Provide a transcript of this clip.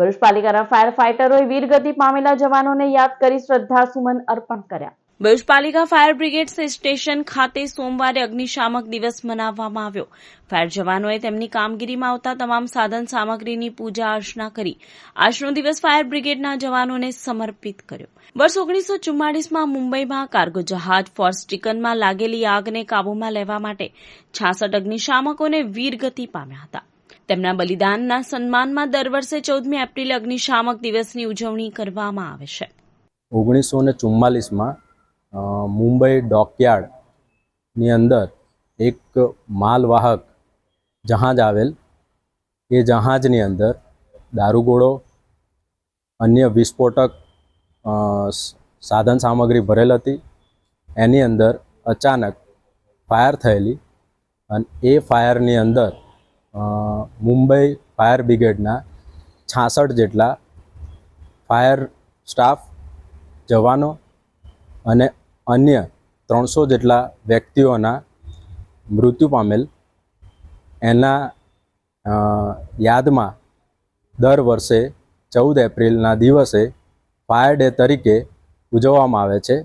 ભરૂચ પાલિકાના ફાયર ફાઈટરોએ વીરગતિ પામેલા જવાનોને યાદ કરી શ્રદ્ધાસુમન અર્પણ કર્યા. ભરૂચ પાલિકા ફાયર બ્રિગેડ સ્ટેશન ખાતે સોમવારે અગ્નિશામક દિવસ મનાવવામાં આવ્યો. ફાયર જવાનોએ તેમની કામગીરીમાં આવતા તમામ સાધન સામગ્રીની પૂજા અર્ચના કરી. આજનો દિવસ ફાયર બ્રિગેડના જવાનોને સમર્પિત કર્યો. વર્ષ ઓગણીસો ચુમ્માળીસમાં મુંબઈમાં કાર્ગો જહાજ ફોર્સ ચિકનમાં લાગેલી આગને કાબૂમાં લેવા માટે છાસઠ અગ્નિશામકોને વીરગતિ પામ્યા હતા. તેમના બલિદાનના સન્માનમાં દર વર્ષે ચૌદમી એપ્રિલ અગ્નિશામક દિવસની ઉજવણી કરવામાં આવે છે. ઓગણીસો ને ચુમ્માલીસમાં મુંબઈ ડોકયાર્ડની અંદર એક માલવાહક જહાજ આવેલ. એ જહાજની અંદર દારૂગોળો, અન્ય વિસ્ફોટક સાધન સામગ્રી ભરેલ હતી. એની અંદર અચાનક ફાયર થયેલી અને એ ફાયરની અંદર મુંબઈ ફાયર બ્રિગેડના છાસઠ જેટલા ફાયર સ્ટાફ, જવાનો અને અન્ય ત્રણસો જેટલા વ્યક્તિઓના મૃત્યુ પામેલ. એના યાદમાં દર વર્ષે ચૌદ એપ્રિલના દિવસે ફાયર ડે તરીકે ઉજવવામાં આવે છે.